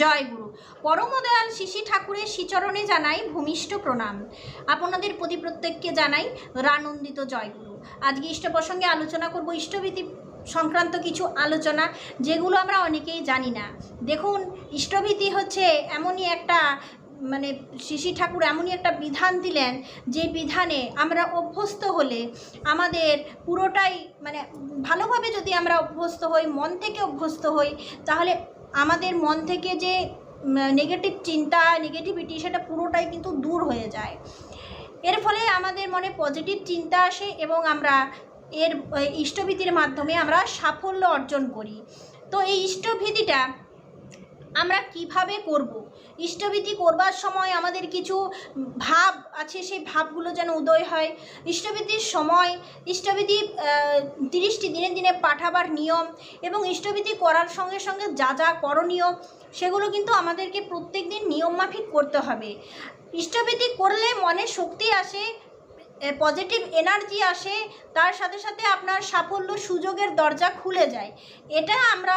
জয় গুরু। পরমদয়াল শিশি ঠাকুরের শ্রীচরণে জানাই ভূমিষ্ঠ প্রণাম। আপনাদের প্রতি প্রত্যেককে জানাই রানন্দিত জয় গুরু। আজকে ইষ্ট প্রসঙ্গে আলোচনা করব ইষ্টভীতি সংক্রান্ত কিছু আলোচনা, যেগুলো আমরা অনেকেই জানি না। দেখুন, ইষ্টভীতি হচ্ছে এমনই একটা মানে শিশি ঠাকুর এমনই একটা বিধান দিলেন, যে বিধানে আমরা অভ্যস্ত হলে আমাদের পুরোটাই মানে ভালোভাবে যদি আমরা অভ্যস্ত হই, মন থেকে অভ্যস্ত হই, তাহলে আমাদের মন থেকে যে নেগেটিভ চিন্তা নেগেটিভিটি সেটা পুরোটাই কিন্তু দূর হয়ে যায়। এর ফলে আমাদের মনে পজিটিভ চিন্তা আসে এবং আমরা এর ইষ্টভীতির মাধ্যমে আমরা সাফল্য অর্জন করি। তো এই ইষ্টভীতিটা আমরা কীভাবে করব? ইষ্টভীতি করবার সময় আমাদের কিছু ভাব আছে, সেই ভাবগুলো যেন উদয় হয়। ইষ্টভীতির সময়, ইষ্টভীতি তিরিশটি দিনে দিনে পাঠাবার নিয়ম এবং ইষ্টভীতি করার সঙ্গে সঙ্গে যা যা করণীয়, সেগুলো কিন্তু আমাদেরকে প্রত্যেক দিন নিয়মমাফিক করতে হবে। ইষ্টভীতি করলে মনে শক্তি আসে পজিটিভ এনার্জি আসে, তার সাথে সাথে আপনার সাফল্য সুযোগের দরজা খুলে যায়। এটা আমরা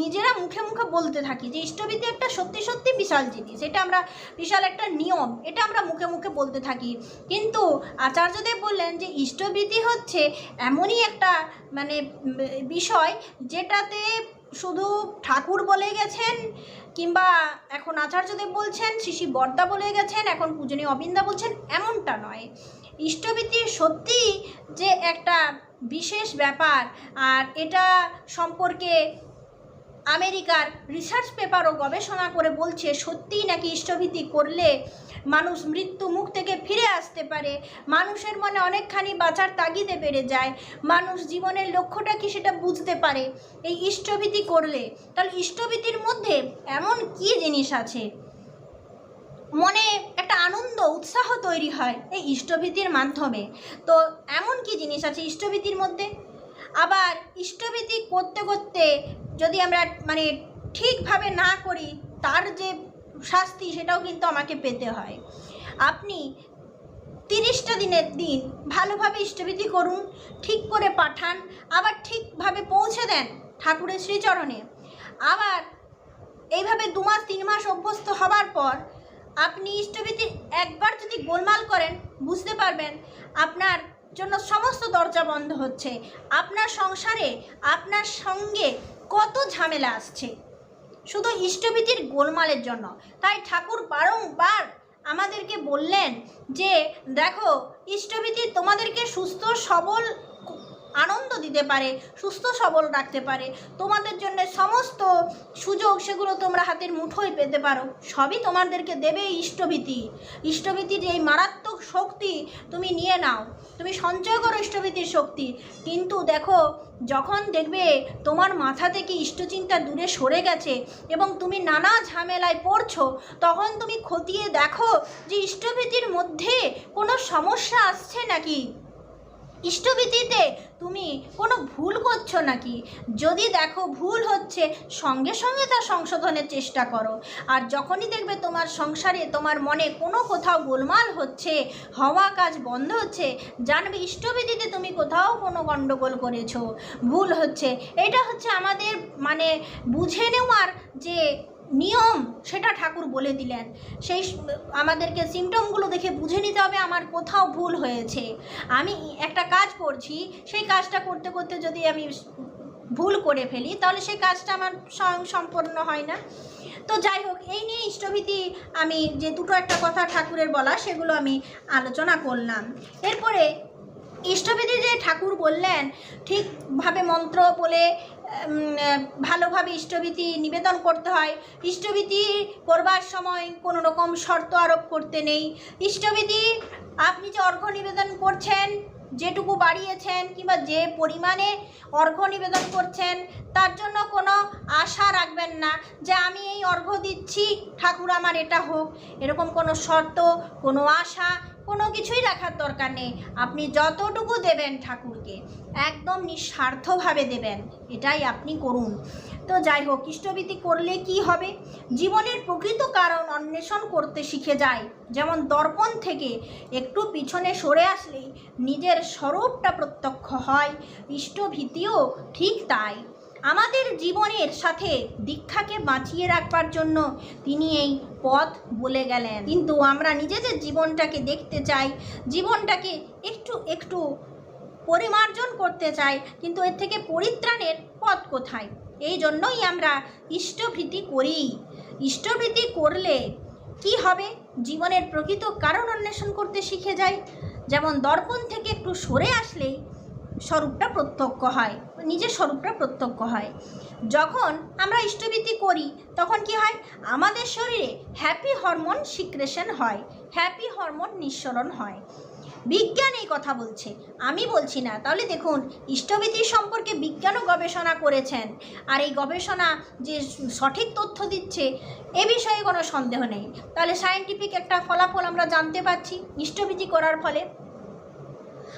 নিজেরা মুখে মুখে বলতে থাকি যে ইষ্টভীতি একটা সত্যি সত্যি বিশাল জিনিস, এটা আমরা বিশাল একটা নিয়ম, এটা আমরা মুখে মুখে বলতে থাকি। কিন্তু আচার্যদেব বললেন যে ইষ্টভীতি হচ্ছে এমনই একটা মানে বিষয় যেটাতে শুধু ঠাকুর বলে গেছেন কিংবা এখন আচার্যদেব বলছেন শিশি বর্দা বলে গেছেন, এখন পূজনীয় অবিন্দা বলছেন, এমনটা নয়। ইষ্টভীতি সত্যি যে একটা বিশেষ ব্যাপার, আর এটা সম্পর্কে আমেরিকার রিসার্চ পেপারও গবেষণা করে বলছে, সত্যিই নাকি ইষ্টভীতি করলে মানুষ মৃত্যু মুখ থেকে ফিরে আসতে পারে? মানুষের মনে অনেকখানি বাঁচার তাগিদে বেড়ে যায়। মানুষ জীবনের লক্ষ্যটা কি সেটা বুঝতে পারে? এই ইষ্টভীতি করলে, তাহলে ইষ্টভীতির মধ্যে এমন কি জিনিস আছে? মনে একটা আনন্দ, উৎসাহ তৈরি হয় এই ইষ্টভীতির মাধ্যমে। তো এমন কি জিনিস আছে ইষ্টভীতির মধ্যে? আবার ইষ্টভীতি করতে করতে যদি আমরা মানে ঠিকভাবে না করি, তার যে শাস্তি সেটাও কিন্তু আমাকে পেতে হয়। আপনি তিরিশটা দিনের দিন ভালোভাবে ইষ্টভীতি করুন, ঠিক করে পাঠান, আবার ঠিকভাবে পৌঁছে দেন ঠাকুরের শ্রীচরণে। আবার এইভাবে দু মাস, তিন মাস অভ্যস্ত হবার পর আপনি ইষ্টভীতি একবার যদি গোলমাল করেন, বুঝতে পারবেন আপনার জন্য সমস্ত দরজা বন্ধ হচ্ছে। আপনার সংসারে, আপনার সঙ্গে কত ঝামেলা আসছে। শুধু ইষ্টভীতির গোলমালের জন্য। তাই ঠাকুর বারংবার আমাদেরকে বললেন যে, দেখো, ইষ্টভীতি তোমাদেরকে সুস্থ, সবল আনন্দ দিতে পারে, সুস্থ, সবল রাখতে পারে। তোমাদের জন্য সমস্ত সুযোগ সেগুলো তোমরা হাতের মুঠোয় পেতে পারো। সবই তোমাদেরকে দেবে ইষ্টভীতি। ইষ্টভীতির এই মারাত্মক শক্তি তুমি নিয়ে নাও। তুমি সঞ্চয় করো ইষ্টভীতির শক্তি। কিন্তু দেখো, যখন দেখবে তোমার মাথা থেকে ইষ্টচিন্তা দূরে সরে গেছে এবং তুমি নানা ঝামেলায় পড়ছো, তখন তুমি খতিয়ে দেখো যে ইষ্টভীতির মধ্যে কোনো সমস্যা আসছে নাকি। ইষ্টভীতিতে তুমি কোনো ভুল করছ নাকি? যদি দেখো ভুল হচ্ছে, সঙ্গে সঙ্গে তা সংশোধনের চেষ্টা করো। আর যখনই দেখবে তোমার সংসারে তোমার মনে কোনো কোথাও গোলমাল হচ্ছে, হওয়া কাজ বন্ধ হচ্ছে, জানবে ইষ্টভীতিতে তুমি কোথাও কোনো গণ্ডগোল করেছ। ভুল হচ্ছে। এটা হচ্ছে আমাদের মানে বুঝে নেওয়ার যে নিয়ম সেটা ঠাকুর বলে দিলেন। সেই আমাদেরকে সিমটমগুলো দেখে বুঝে নিতে হবে আমার কোথাও ভুল হয়েছে। আমি একটা কাজ করছি, সেই কাজটা করতে করতে যদি আমি ভুল করে ফেলি, তাহলে সেই কাজটা আমার স্বয়ং সম্পন্ন হয় না। তো যাই হোক, এই নিয়ে ইষ্টভীতি আমি যে দুটো একটা কথা ঠাকুরের বলা, সেগুলো আমি আলোচনা করলাম। এরপরে ইষ্টভীতি যে ঠাকুর বললেন ঠিকভাবে মন্ত্র বলে ভালোভাবে ইষ্টভীতি নিবেদন করতে হয়। ইষ্টভীতি করবার সময় কোনো রকম শর্ত আরোপ করতে নেই। ইষ্টভীতি, আপনি যে অর্ঘ্য নিবেদন করছেন, যেটুকু বাড়িয়েছেন কিংবা যে পরিমাণে অর্ঘ্য নিবেদন করছেন, তার জন্য কোনো আশা রাখবেন না যে আমি এই অর্ঘ্য দিচ্ছি, ঠাকুর আমার এটা হোক। এরকম কোনো শর্ত, কোনো আশা কোনো কিছুই রাখার দরকার নেই। আপনি যতটুকু দেবেন ঠাকুরকে, একদম নিঃস্বার্থভাবে দেবেন। এটাই আপনি করুন। তো যাই হোক, ইষ্টভীতি করলে কি হবে? জীবনের প্রকৃত কারণ অন্বেষণ করতে শিখে যায়। যেমন দর্পণ থেকে একটু পিছনে সরে আসলেই নিজের স্বরূপটা প্রত্যক্ষ হয়। ইষ্টভীতিও ঠিক তাই। আমাদের জীবনের সাথে দীক্ষাকে বাঁচিয়ে রাখবার জন্য তিনি এই পথ বলে গেলেন। কিন্তু আমরা নিজেদের জীবনটাকে দেখতে চাই, জীবনটাকে একটু একটু পরিমার্জন করতে চাই, কিন্তু এর থেকে পরিত্রাণের পথ কোথায়? এই জন্যই আমরা ইষ্টভৃতি করি। ইষ্টভৃতি করলে কি হবে? জীবনের প্রকৃত কারণ অন্বেষণ করতে শিখে যাই। যেমন দর্পণ থেকে একটু সরে আসলেই স্বরূপটা প্রত্যক্ষ হয়, নিজের স্বরূপটা প্রত্যক্ষ হয়। যখন আমরা ইষ্টভীতি করি, তখন কি হয়? আমাদের শরীরে হ্যাপি হরমোন সিক্রেশন হয় হ্যাপি হরমোন নিঃসরণ হয়। বিজ্ঞান এই কথা বলছে। আমি বলছি না। তাহলে দেখুন ইষ্টভীতি সম্পর্কে বিজ্ঞানও গবেষণা করেছেন। আর এই গবেষণা যে সঠিক তথ্য দিচ্ছে, এ বিষয়ে কোনো সন্দেহ নেই। তাহলে সায়েন্টিফিক একটা ফলাফল আমরা জানতে পারছি ইষ্টভীতি করার ফলে।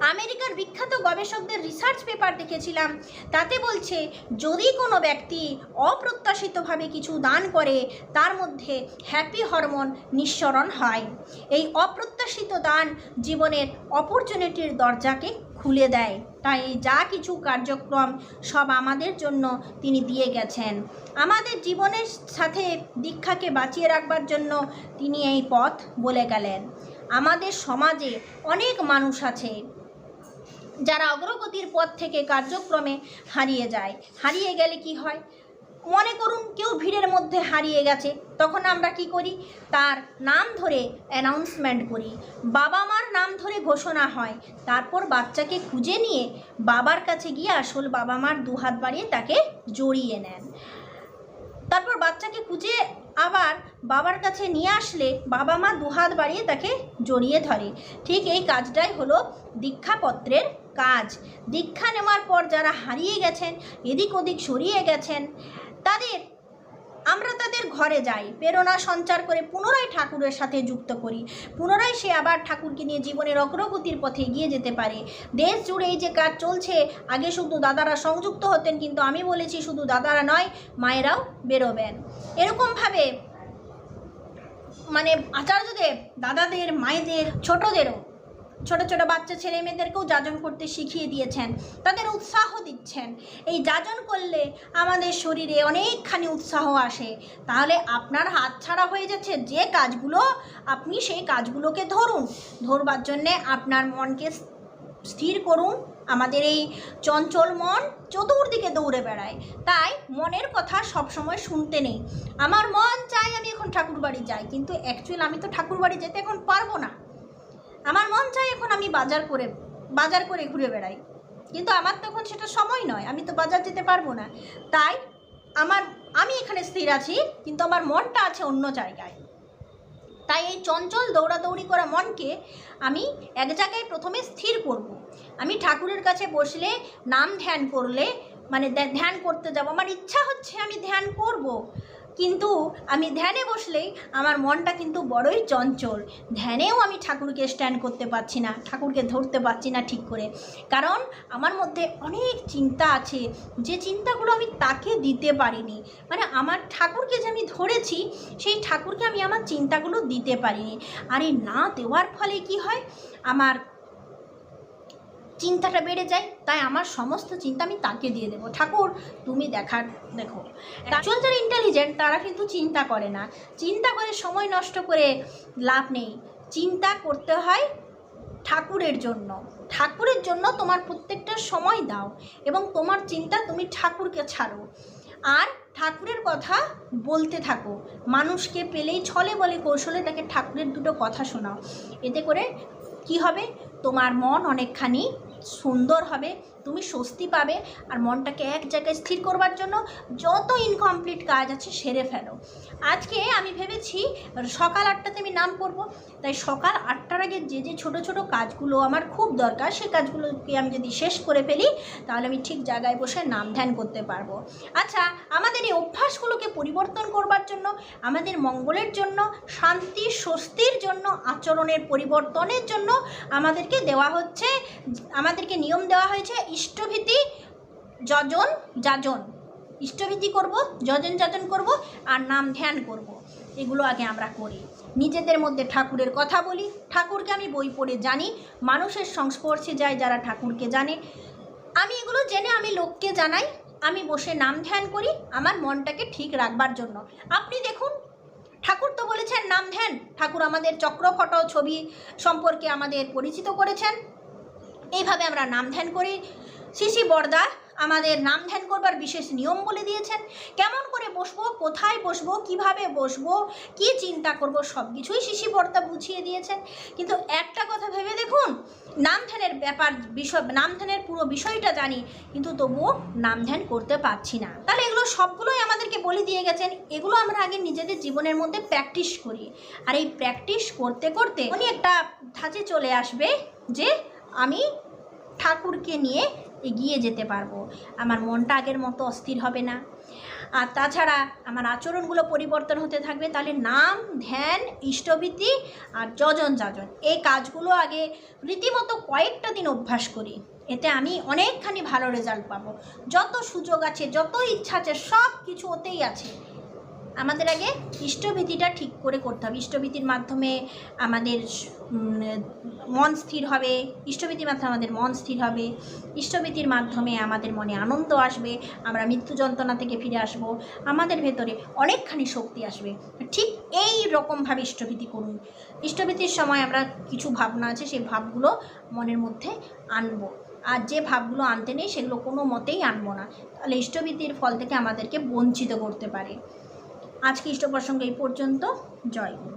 আমেরিকার বিখ্যাত গবেষকদের রিসার্চ পেপার দেখেছিলাম। তাতে বলছে, যদি কোনো ব্যক্তি অপ্রত্যাশিতভাবে কিছু দান করে, তার মধ্যে হ্যাপি হরমোন নিঃসরণ হয়। এই অপ্রত্যাশিত দান জীবনের অপরচুনিটির দরজাকে খুলে দেয়। তাই যা কিছু কার্যক্রম সব আমাদের জন্য তিনি দিয়ে গেছেন। আমাদের জীবনের সাথে দীক্ষাকে বাঁচিয়ে রাখবার জন্য তিনি এই পথ বলে গেলেন। আমাদের সমাজে অনেক মানুষ আছে যারা অগ্রগতির পথ থেকে কার্যক্রমে হারিয়ে যায়। হারিয়ে গেলে কি হয়? মনে করুন কেউ ভিড়ের মধ্যে হারিয়ে গেছে, তখন আমরা কি করি? তার নাম ধরে অ্যানাউন্সমেন্ট করি। বাবা মার নাম ধরে ঘোষণা হয়। তারপর বাচ্চাকে খুঁজে নিয়ে বাবার কাছে গিয়ে আসল বাবা মার দুহাত বাড়িয়ে তাকে জড়িয়ে নেন। তারপর বাচ্চাকে খুঁজে আবার বাবার কাছে নিয়ে আসলে বাবা মা দুহাত বাড়িয়ে তাকে জড়িয়ে ধরে। ঠিক এই কাজটাই হলো দীক্ষাপত্রের কাজ। দীক্ষা নেওয়ার পর যারা হারিয়ে গেছেন, এদিক ওদিক সরিয়ে গেছেন, তাদের আমরা তাদের ঘরে যাই, প্রেরণা সঞ্চার করে পুনরায় ঠাকুরের সাথে যুক্ত করি। পুনরায় সে আবার ঠাকুরকে নিয়ে জীবনের অগ্রগতির পথে এগিয়ে যেতে পারে। দেশ জুড়ে এই যে কাজ চলছে, আগে শুধু দাদারা সংযুক্ত হতেন, কিন্তু আমি বলেছি শুধু দাদারা নয়, মায়েরাও বেরোবেন। এরকমভাবে মানে আচার্যদেব দাদাদের, মায়েদের, ছোটদেরও ছোট ছোট বাচ্চা ছেলে মেয়েদেরকেও যাজন করতে শিখিয়ে দিয়েছেন। তাদের উৎসাহ দিচ্ছেন। এই যাজন করলে আমাদের শরীরে অনেকখানি উৎসাহ আসে। তাহলে আপনার হাত ছাড়া হয়ে যাচ্ছে যে কাজগুলো, আপনি সেই কাজগুলোকে ধরুন। ধরবার জন্যে আপনার মনকে স্থির করুন। আমাদের এই চঞ্চল মন চতুর্দিকে দৌড়ে বেড়ায়। তাই মনের কথা সবসময় শুনতে নেই। আমার মন চাই আমি এখন ঠাকুর বাড়ি যাই, কিন্তু অ্যাকচুয়াল আমি তো ঠাকুর বাড়ি যেতে এখন পারব না। আমার মন চাই এখন আমি বাজার করে বাজার করে ঘুরে বেড়াই কিন্তু আমার তখন সেটা সময় নয়, আমি তো বাজার যেতে পারব না তাই আমার, আমি এখানে স্থির আছি, কিন্তু আমার মনটা আছে অন্য জায়গায় তাই এই চঞ্চল দৌড়াদৌড়ি করা মনকে আমি এক জায়গায় প্রথমে স্থির করব। আমি ঠাকুরের কাছে বসলে, নাম ধ্যান করলে মানে ধ্যান- করতে যাব আমার ইচ্ছা হচ্ছে আমি ধ্যান করব। কিন্তু আমি ধ্যানে বসলেই আমার মনটা কিন্তু বড়ই চঞ্চল। ধ্যানেও আমি ঠাকুরকে স্ট্যান্ড করতে পারছি না, ঠাকুরকে ধরতে পারছি না ঠিক করে। কারণ আমার মধ্যে অনেক চিন্তা আছে, যে চিন্তাগুলো আমি তাকে দিতে পারিনি। মানে আমার ঠাকুরকে যে আমি ধরেছি, সেই ঠাকুরকে আমি আমার চিন্তাগুলো দিতে পারিনি। আর এই না দেওয়ার ফলে কি হয়? আমার চিন্তাটা বেড়ে যায়, তাই আমার সমস্ত চিন্তা আমি তাকে দিয়ে দেবো। ঠাকুর, তুমি দেখার, দেখো। অ্যাকচুয়াল যারা ইন্টেলিজেন্ট তারা কিন্তু চিন্তা করে না। চিন্তা করে সময় নষ্ট করে লাভ নেই। চিন্তা করতে হয় ঠাকুরের জন্য। ঠাকুরের জন্য তোমার প্রত্যেকটা সময় দাও এবং তোমার চিন্তা তুমি ঠাকুরকে ছাড়ো। আর ঠাকুরের কথা বলতে থাকো। মানুষকে পেলেই ছলে বলে কৌশলে তাকে ঠাকুরের দুটো কথা শোনাও। এতে করে কি হবে? তোমার মন অনেকখানি সুন্দর হবে। তুমি স্বস্তি পাবে আর মনটাকে এক জায়গায় স্থির করবার জন্য যত ইনকমপ্লিট কাজ আছে সেরে ফেলো। আজকে আমি ভেবেছি সকাল আটটাতে আমি নাম করব, তাই সকাল আটটার আগে যে যে ছোট ছোট কাজগুলো আমার খুব দরকার সেই কাজগুলোকে আমি যদি শেষ করে ফেলি, তাহলে আমি ঠিক জায়গায় বসে নাম ধ্যান করতে পারব। আচ্ছা আমাদের এই অভ্যাসগুলোকে পরিবর্তন করবার জন্য, আমাদের মঙ্গলের জন্য, শান্তি, স্বস্তির জন্য, আচরণের পরিবর্তনের জন্য আমাদেরকে দেওয়া হচ্ছে, আমাদেরকে নিয়ম দেওয়া হয়েছে ইষ্টভীতি যজন যাজন। ইষ্টভীতি করব, যজন যাজন করব, আর নাম ধ্যান করব। এগুলো আগে আমরা করি। নিজেদের মধ্যে ঠাকুরের কথা বলি। ঠাকুরকে আমি বই পড়ে জানি। মানুষের সংস্পর্শে যায় যারা ঠাকুরকে জানে। আমি এগুলো জেনে আমি লোককে জানাই। আমি বসে নাম ধ্যান করি। আমার মনটাকে ঠিক রাখবার জন্য। আপনি দেখুন, ঠাকুর তো বলেছেন নাম ধ্যান। ঠাকুর আমাদের চক্রফটো ছবি সম্পর্কে আমাদের পরিচিত করেছেন। এইভাবে আমরা নাম ধ্যান করি। শিশি বর্দা আমাদের নাম ধ্যান করবার বিশেষ নিয়ম বলে দিয়েছেন। কেমন করে বসবো, কোথায় বসবো, কীভাবে বসবো, কি চিন্তা করব সব কিছুই শিশি বর্দা বুঝিয়ে দিয়েছেন। কিন্তু একটা কথা ভেবে দেখুন, নাম ধ্যানের ব্যাপার বিষয়, নাম ধ্যানের পুরো বিষয়টা জানি, কিন্তু তবুও নাম ধ্যান করতে পারছি না। তাহলে এগুলো সবগুলোই আমাদেরকে বলে দিয়ে গেছেন, এগুলো আমরা আগে নিজেদের জীবনের মধ্যে প্র্যাকটিস করি। আর এই প্র্যাকটিস করতে করতে উনি একটা ধাঁচে চলে আসবে যে আমি ঠাকুরকে নিয়ে এগিয়ে যেতে পারব। আমার মনটা আগের মতো অস্থির হবে না। আর তাছাড়া আমার আচরণগুলো পরিবর্তন হতে থাকবে। তাহলে নাম, ধ্যান, ইষ্টভীতি আর যজন যাজন এই কাজগুলো আগে রীতিমতো কয়েকটা দিন অভ্যাস করি। এতে আমি অনেকখানি ভালো রেজাল্ট পাবো। যত সুযোগ আছে, যত ইচ্ছা আছে সব কিছু ওতেই আছে। আমাদের আগে ইষ্টভীতিটা ঠিক করে করতে হবে। ইষ্টভীতির মাধ্যমে আমাদের মন স্থির হবে। ইষ্টভীতির মাধ্যমে আমাদের মন স্থির হবে। ইষ্টভীতির মাধ্যমে আমাদের মনে আনন্দ আসবে। আমরা মৃত্যু যন্ত্রণা থেকে ফিরে আসব। আমাদের ভেতরে অনেকখানি শক্তি আসবে। ঠিক এই রকমভাবে ইষ্টভীতি করুন। ইষ্টভীতির সময় আমরা কিছু ভাবনা আছে, সেই ভাবগুলো মনের মধ্যে আনব। আর যে ভাবগুলো আনতে নেই, সেগুলো কোনো মতেই আনব না। তাহলে ইষ্টভীতির ফল থেকে আমাদেরকে বঞ্চিত করতে পারে। আজকে ইষ্ট প্রসঙ্গ এই পর্যন্ত। জয় গুরু।